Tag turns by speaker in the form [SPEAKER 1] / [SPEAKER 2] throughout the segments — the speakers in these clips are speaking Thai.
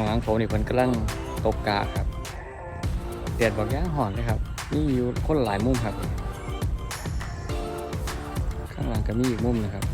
[SPEAKER 1] ข้างหลังผมนี่เพิ่นกำลังตกกาครับแดดบอกย่างหอนเลยครับนี่อยู่คนหลายมุมครับ ข้างหลังก็มีอีกมุมนะครับ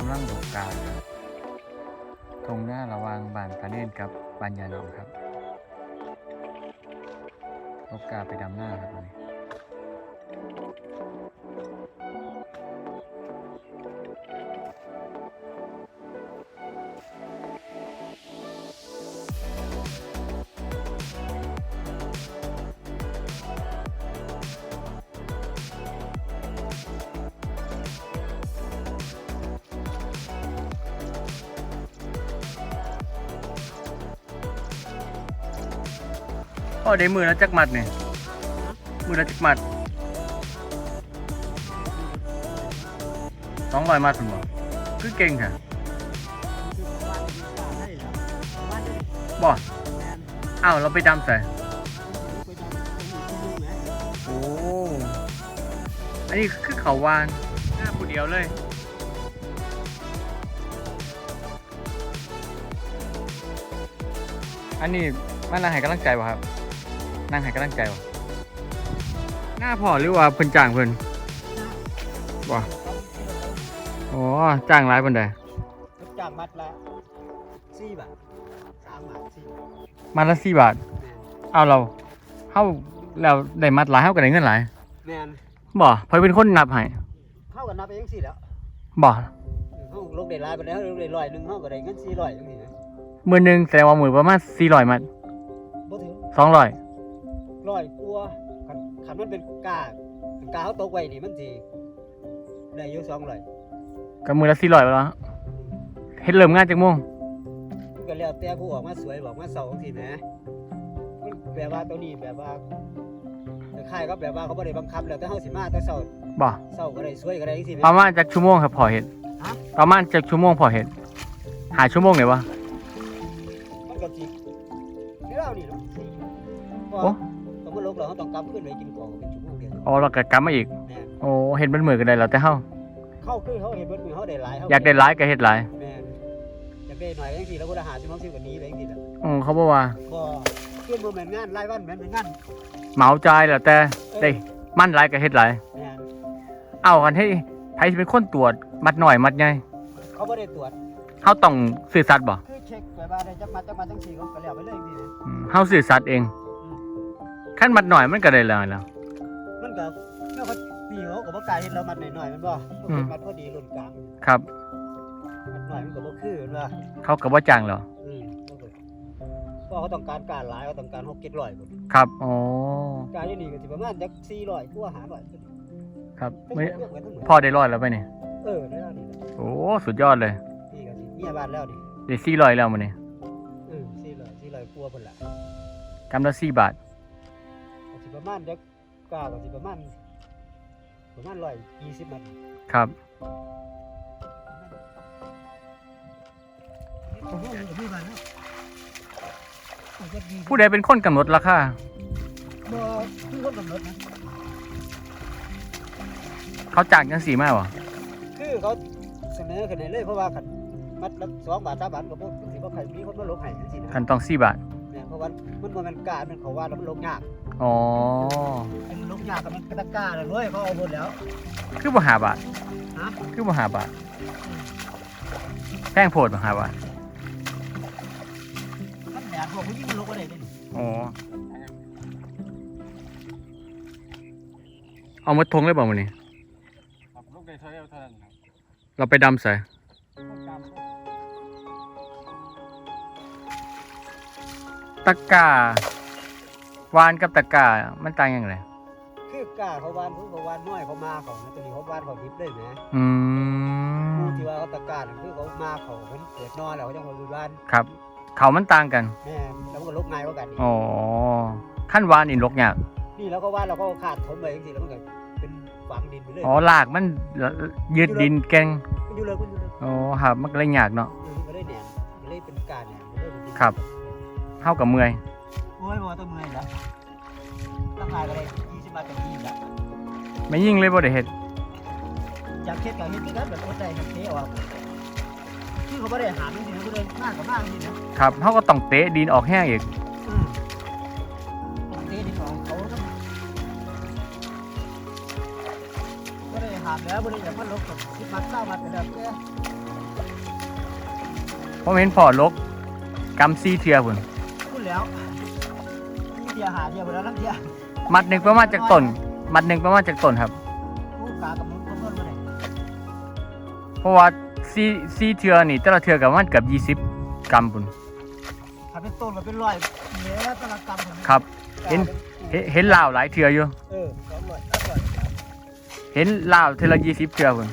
[SPEAKER 1] กำลังตกกาครับตรงหน้าระวางบานตาเน่นกับบานยาหนองครับตกกาไปดำหน้าครับวันนี้ พ่อได้มือแล้วจักหมัดเนี่ยมือแล้วจักหมัดสองร้อยมัดถึงบ่คือเก่งค่ะบ่อ้าวเราไปดำใส่โอ้อันนี้คือเขาวานหน้าผู้เดียวเลยอันนี้มันนั่งให้กำลังใจวะครับ นั่งให้กำลังใจวะหน้าพอหรือว่าเพิ่นจ้างเพิ่นบ่อ๋อจ้างหลายเพิ่นได้
[SPEAKER 2] รับจ้างมัดละสี่บาทสามบาทสี่บาท
[SPEAKER 1] มัดละ4บาท เอาเราเฮาแล้วได้มัดหลายเฮาก็ได้เงินหลาย
[SPEAKER 2] แมน
[SPEAKER 1] บ่เพิ่นเป็นคนนับให้
[SPEAKER 2] ผเข้ากันนับไปยังสี่แล้ว
[SPEAKER 1] บ่
[SPEAKER 2] เขาลงได้หลายไปแล้วลงได้ร้อยหนึ่งเขาก็ได้เงินสี่ร้อยจังซี่นะ
[SPEAKER 1] มือหนึงแสดงว่ามือประมาณ400มัด
[SPEAKER 2] บ่ถึง
[SPEAKER 1] 200
[SPEAKER 2] ร้อยกลัวาคันคันมันเป็นกาคันกาเขาตกไว้นี่มันสิได้อยู่สองร้อย
[SPEAKER 1] ก็มือละ400แล้วเฮ็ดเริ่มงานจักโมง
[SPEAKER 2] มันก็แล้วแต่ผู้ออกมาสวยบอกมาเศร้าจังซี่นะมันแบบว่าตัวนี้แบบว่าคล้ายๆก็แบบว่าเขาบ่ได้บังคับแล้วแต่เฮาสิมาแต่เช้า
[SPEAKER 1] บ่
[SPEAKER 2] เช้าก็ได้สวยก็ได้จังซี่แหม
[SPEAKER 1] ประมาณจักชั่วโมงครับพอเฮ็ด
[SPEAKER 2] ฮะ
[SPEAKER 1] ประมาณจักชั่วโมงพอเฮ็ดหาชั่วโมงเลย
[SPEAKER 2] ต้องมาลงแล้วเขาต้องกลับขึ้นไปกินก่อนเป็นชั่วโมงเดียว
[SPEAKER 1] อ๋อแล้วก็กลับมาอีก
[SPEAKER 2] แม่น
[SPEAKER 1] โอ้เฮ็ดเป็นมือกันได้แล้วแต่เฮา
[SPEAKER 2] เข้าคือเขาเห็นเบิดมือเขาได้หลายเขา
[SPEAKER 1] อยากได้หลายก็เฮ็ดหลาย
[SPEAKER 2] แม่นอยากได้หน่อยจังซี่แล้วก็ได้หาสิบสิบกว่านี้ไปจังซี่แหละ
[SPEAKER 1] อือเขาบอกว่า
[SPEAKER 2] บ่เพื่อนบ่แม่นงานรายวันแม่นเป็นงาน
[SPEAKER 1] เหมาจ่ายแล้วแต่ได้มั่นหลายก็เฮ็ดหลาย
[SPEAKER 2] แม่น
[SPEAKER 1] เอากันให้ไผสิเป็นคนตรวจมัดหน่อยมัดใหญ่
[SPEAKER 2] เขาบ่ได้ตรวจ
[SPEAKER 1] เฮาต้องซื่อสัตย์บ่
[SPEAKER 2] คือเช็คไปว่าได้จักมาจักมาจังซี่เขาก็แล้วไปเลยจังซี่นะ
[SPEAKER 1] อืมเฮาซื่อสัตย์เอง คันมัดหน่อยมันก็ได้แล้วแล้ว
[SPEAKER 2] มันก็เมื่อเขาปีเขาก็บ่กล้าเฮ็ดเรามัดหน่อยๆแมันบ่
[SPEAKER 1] อืม
[SPEAKER 2] มัดพอดีรุ่นกลาง
[SPEAKER 1] ครับ
[SPEAKER 2] มัดหน่อยมันก็บ่คือแมันว่า
[SPEAKER 1] เขาก็บ่จ้างแล้ว
[SPEAKER 2] อืมเพราะเขาต้องการการหลายเขาต้องการ6 700พุ่น
[SPEAKER 1] ครับอ๋อ
[SPEAKER 2] การอยู่นี่ก็สิประมาณจัก400กว่า500
[SPEAKER 1] ครับ
[SPEAKER 2] ไม่
[SPEAKER 1] ไม่
[SPEAKER 2] เรื่องกันทั้งหมด
[SPEAKER 1] พอได้ร้อยแล้วไปนี่
[SPEAKER 2] เออได้แล้วนี่แหละ
[SPEAKER 1] โอ้สุดยอดเลย
[SPEAKER 2] นี่ก็สิเมียบ้านแล้วนี่
[SPEAKER 1] ได้400แล้วมื้อนี้
[SPEAKER 2] เออ400 400กว่าพุ่นล่ะ
[SPEAKER 1] กำละ4บาท
[SPEAKER 2] ก็สิ ประมาณจักกาก็สิประมาณประมาณ120มัน
[SPEAKER 1] ครับ
[SPEAKER 2] โอ้โหมีบ้านแล้วเอาจักดี
[SPEAKER 1] ผู้ใดเป็นคนกำหนดราคา
[SPEAKER 2] บ่คือคนกำหนดนะ
[SPEAKER 1] เขาจ้างจังซี่มาบ่
[SPEAKER 2] คือเขาเสนอขึ้นให้เลยเพราะว่าคันมัดละ2บาท3บาทก็บ่สิบ่ใครมีคนมาลงให้จังซี่นะ
[SPEAKER 1] คันต้อง4บาท
[SPEAKER 2] แม่นเพราะว่ามันบ่แม่นกามันเขาว่าแล้วมันลงยาก
[SPEAKER 1] อ๋อ
[SPEAKER 2] มันลงยากก็มันกระตะกร้าแล้วเว้ยเขาเอาหมดแล้ว
[SPEAKER 1] คือบ่ห้าบาท
[SPEAKER 2] ฮะ
[SPEAKER 1] คือบ่ห้าบาท แพงโพดบ่ห้าบาท
[SPEAKER 2] มันแดดพวกผู้หญิงมันลงบ่ได้เด้นี่
[SPEAKER 1] อ๋อ เอามาทงเลยบ่มื้อนี้
[SPEAKER 2] ครับลงได้เท่าเท่านั้นครับ
[SPEAKER 1] เราไปดำใส่ ตะกร้าวานกับตะกร้ามันต่างยังไง
[SPEAKER 2] คือกาเขาวานเพิ่นเขาวานน้อยเขามาเขานะตัวนี้เขาวานเขาดิบเลยแหม
[SPEAKER 1] อื
[SPEAKER 2] ผู้
[SPEAKER 1] ม
[SPEAKER 2] ที่ว่าเขาตะกร้านั่นคือเขามาเขาเพิ่นเกิดนอนแล้วเขาจังว่าอยู่บ้าน
[SPEAKER 1] ครับ เขามันต่างกัน
[SPEAKER 2] แม่นแล้วมันก็ลกง่ายกว่ากันอีก
[SPEAKER 1] อ๋อขั้นวานนี่ลกยาก
[SPEAKER 2] นี่แล้วก็วานเราก็ขาดถมไปจังซี่แล้วมันก็เป็นฝังดินไปเลย
[SPEAKER 1] อ๋อลากมันยืดดินเก่ง
[SPEAKER 2] มันอยู่เลยมันอยู่เลย
[SPEAKER 1] อ๋อครับมันก็เลยยากเนาะ
[SPEAKER 2] เออมันก็เลยแหนมมันเลยเป็นกาแหนมมันเลยเป็นดิน
[SPEAKER 1] ครับ เท่ากับเมื่อย
[SPEAKER 2] โอ้ยบ่ว่าต้องเมื่อยแล้วตั้งหลายก็ได้20บาทก็มีแล้ว
[SPEAKER 1] ไม่ยิ่งเลยบ่ได้เฮ็ด
[SPEAKER 2] อยากเฮ็ดก็เฮ็ดกันแบบคนใดเฮ็ดเทออกคือเขาบ่ได้หามจริงๆนะเขาเลยมากกว่ามากจริงๆนะครับ
[SPEAKER 1] เฮาก็ต้องเตะดินออกแห้งอีก
[SPEAKER 2] อืมเทดินของเขาต้องบ่ได้หามแล้วบ่ได้อยากมาลบกับที่มัดเศร้ามัดเป็นแบบแก
[SPEAKER 1] ผมเห็นพ่อลกกำซีเทือพุ่น
[SPEAKER 2] พูด แล้วมีเดียหาเดียวไปแล้วลังเดีย
[SPEAKER 1] มัดหนึ่งประมาณจากต้น มัดหนึ่งประมาณจากต้นครับ
[SPEAKER 2] ผู้กากับมึงเพิ่มเพิ่มมาเลย
[SPEAKER 1] เพราะว่าซีซีเทือนี่แต่ละเทือกับมันเกือบ20กรัมพุ่น
[SPEAKER 2] ถ้าเป็นต้นก็เป็นร้อยเหลือตละกรรมผม
[SPEAKER 1] ครับ เห็นเห็นเห็นลาวหลายเทืออยู่
[SPEAKER 2] เออสองร้อยสามร้อย
[SPEAKER 1] เห็นลาวเทือละ20เทือพุ่น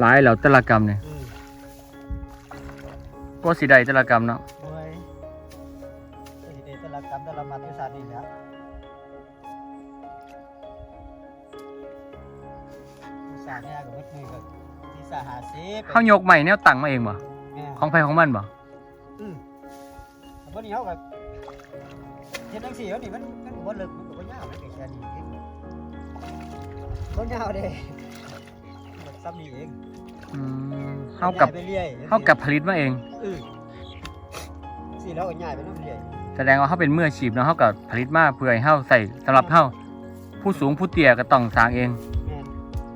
[SPEAKER 1] หลายแล้วแต่ละกรัมเนี่ย
[SPEAKER 2] อืม
[SPEAKER 1] ก็สิได้แต่ละกรัมเนาะ
[SPEAKER 2] โอ้ยไอ้เดตละกรรมตละมัดวิสานี่แหละวิสาเนี่ยก็มืดมือก็วิสาหาสิบ
[SPEAKER 1] เขายกใหม่แนวตั้งมาเองบ่
[SPEAKER 2] แม่
[SPEAKER 1] ของไผของมันบ่
[SPEAKER 2] อืมวันนี้เขาแบบเห็นจังสี่เขานี่มันมันบ่เลิกมันก็บ่ยาวมันก็แค่นี้เองบ่ยาวเด้ซ้ำนี่เอง
[SPEAKER 1] อืมเฮากับ
[SPEAKER 2] ย้ยไปเรื่อย
[SPEAKER 1] เฮากับผลิตมาเอง
[SPEAKER 2] เออสิแล้วก็ย้ายไปนำเรื่อย
[SPEAKER 1] แสดงว่าเขาเป็นมืออาชีพเนาะเขากับผลิตมาเพื่อให้เฮาใส่สำหรับเฮาผู้สูงผู้เตี้ยก็ต้องสร้างเอง
[SPEAKER 2] แม่น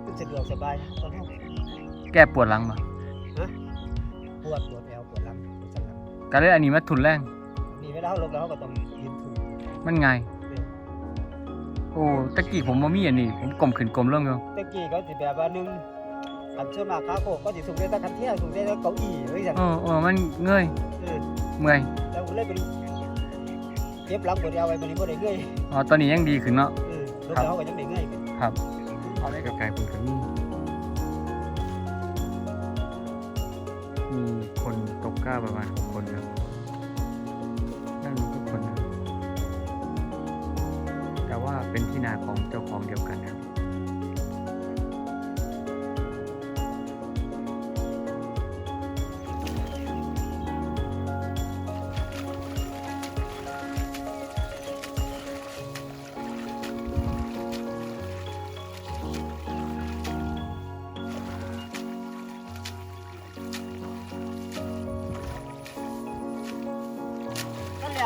[SPEAKER 2] มันสะดวกสบายตอนเฮา
[SPEAKER 1] แก้ปวดหลังมา
[SPEAKER 2] ปวดปวดแอวปวดหลังปวดสันหลัง
[SPEAKER 1] ก็เลยอันนี้มาทุนแรง
[SPEAKER 2] นี่เวลาเฮาลงแล้วเฮาก็ต้องยืนถู
[SPEAKER 1] มันง่าย
[SPEAKER 2] เอ้
[SPEAKER 1] ตะกี้ผมมามีอันนี้ผมกลมขึ้นกลมลงอยู่
[SPEAKER 2] ตะกี้ก็สิแบบว่าหนึง อันส่วนมากขาโคกก็สิสูงได้แตะคันเที่ยสูงได้แตะเก้าอี้ไว้ซั่น
[SPEAKER 1] เออเออมันเงย
[SPEAKER 2] เออ
[SPEAKER 1] เมื่อย
[SPEAKER 2] แล้วก็เลยเป็นเก็บหลังบ่ได้เอาไว้บัดนี้บ่ได้เงย
[SPEAKER 1] อ๋อตอนนี้ยังดีขึ้นเนาะ
[SPEAKER 2] เออรถเฮาก็ยังได้เงยขึ้น
[SPEAKER 1] ครับเอาได้กับไก่ผมก็มีมีคนตกกล้าประมาณหกคนครับนั่นทุกคนนะแต่ว่าเป็นที่นาของเจ้าของเดียวกันครั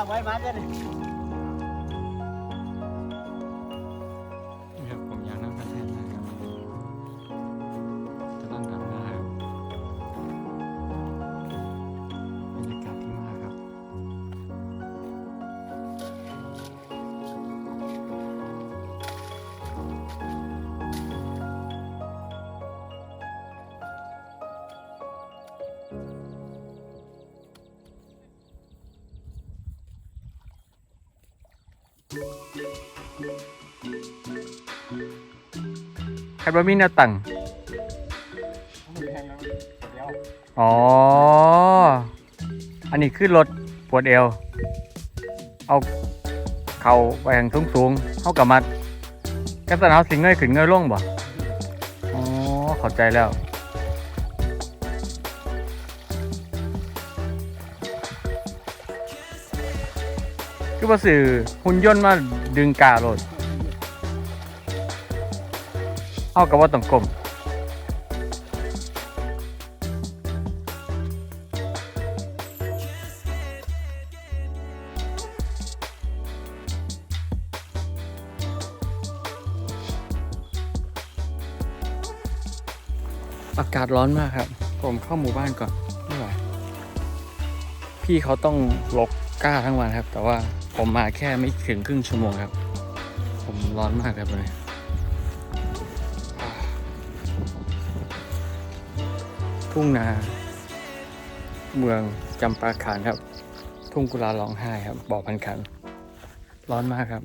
[SPEAKER 1] บ
[SPEAKER 2] ก็แค
[SPEAKER 1] รบ่มีหน้าตัง
[SPEAKER 2] มันแพง
[SPEAKER 1] อ๋อ อันนี้คือรถปวดเอว เอาเข่าไปทางสูงสูงๆเข้ากับมัดกันสนเอาสิงเงยขึ้นเงยลงบ่อ๋อเข้าใจแล้วคือว่าสื่อหุ่นยนต์มาดึงกาโลด เอากับว่าต้องกลมอากาศร้อนมากครับ ผมเข้าหมู่บ้านก่อนไม่ไหวพี่เขาต้องลกกล้าทั้งวันครับ แต่ว่าผมมาแค่ไม่ถึงครึ่งชั่วโมงครับ ผมร้อนมากครับเลย ทุ่งนา เมืองจำปาขานครับ ทุ่งกุลาร้องไห้ครับ บ่อพันขัน ร้อนมากครับ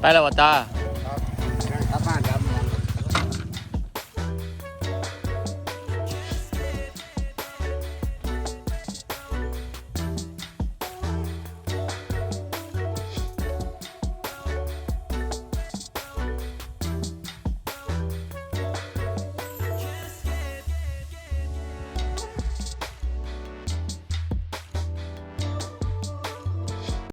[SPEAKER 1] ไปแล้ววะจ้า
[SPEAKER 2] กลับบ้า